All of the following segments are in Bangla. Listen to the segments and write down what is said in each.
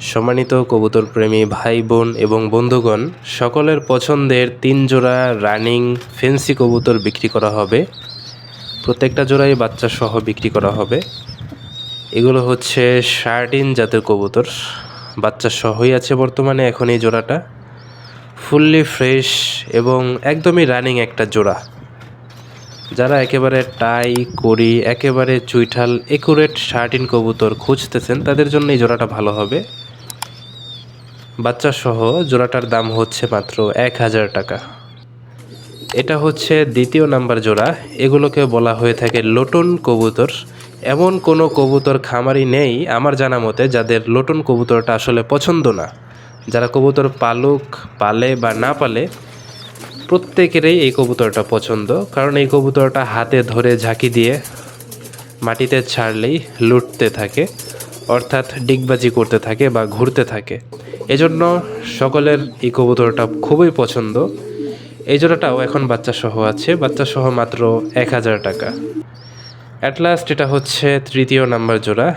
সম্মানিত কবুতর প্রেমী ভাই বোন এবং বন্ধুগণ, সকলের পছন্দের তিন জোড়া রানিং ফেন্সি কবুতর বিক্রি করা হবে। প্রত্যেকটা জোড়াই বাচ্চা সহ বিক্রি করা হবে। এগুলো হচ্ছে শার্টিন জাতের কবুতর। বাচ্চা সহই আছে বর্তমানে এখন এই জোড়াটা। ফুললি ফ্রেশ এবং একদমই রানিং একটা জোড়া। যারা একেবারে টাই করি একেবারে চুইঠাল, একুরেট শার্টিন কবুতর খুঁজতেছেন, তাদের জন্য এই জোড়াটা ভালো হবে। বাচ্চা সহ জোড়াটার দাম হচ্ছে মাত্র এক হাজার টাকা। এটা হচ্ছে দ্বিতীয় নাম্বার জোড়া। এগুলোকে বলা হয়ে থাকে লোটন কবুতর। এমন কোনো কবুতর খামারি নেই আমার জানা মতে, যাদের লোটন কবুতরটা আসলে পছন্দ না। যারা কবুতর পালুক, পালে বা না পালে প্রত্যেকেরই এই কবুতরটা পছন্দ, কারণ এই কবুতরটা হাতে ধরে ঝাঁকি দিয়ে মাটিতে ছাড়লেই লুটতে থাকে, অর্থাৎ ডিগবাজি করতে থাকে বা ঘুরতে থাকে। এজন্য সকলের এই কবুতরটা খুবই পছন্দ। এই জোড়াটাও এখন বাচ্চা সহ আছে বাচ্চা সহ মাত্র এক হাজার টাকা। অ্যাট লাস্ট এটা হচ্ছে তৃতীয় নাম্বার জোড়া।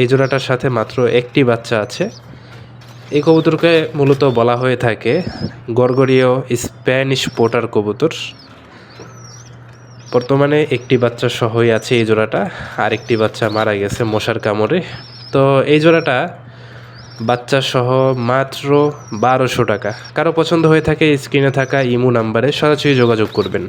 এই জোড়াটার সাথে মাত্র একটি বাচ্চা আছে। এই কবুতরকে মূলত বলা হয়ে থাকে গরগরীয় স্প্যানিশ পোটার কবুতর। বর্তমানে একটি বাচ্চা সহই আছে এই জোড়াটা আর একটি বাচ্চা মারা গেছে মশার কামড়ে। তো এই জোড়াটা বাচ্চা সহ মাত্র বারোশো টাকা। কারও পছন্দ হয়ে থাকে, স্ক্রিনে থাকা ইমু নাম্বারে সরাসরি যোগাযোগ করবেন।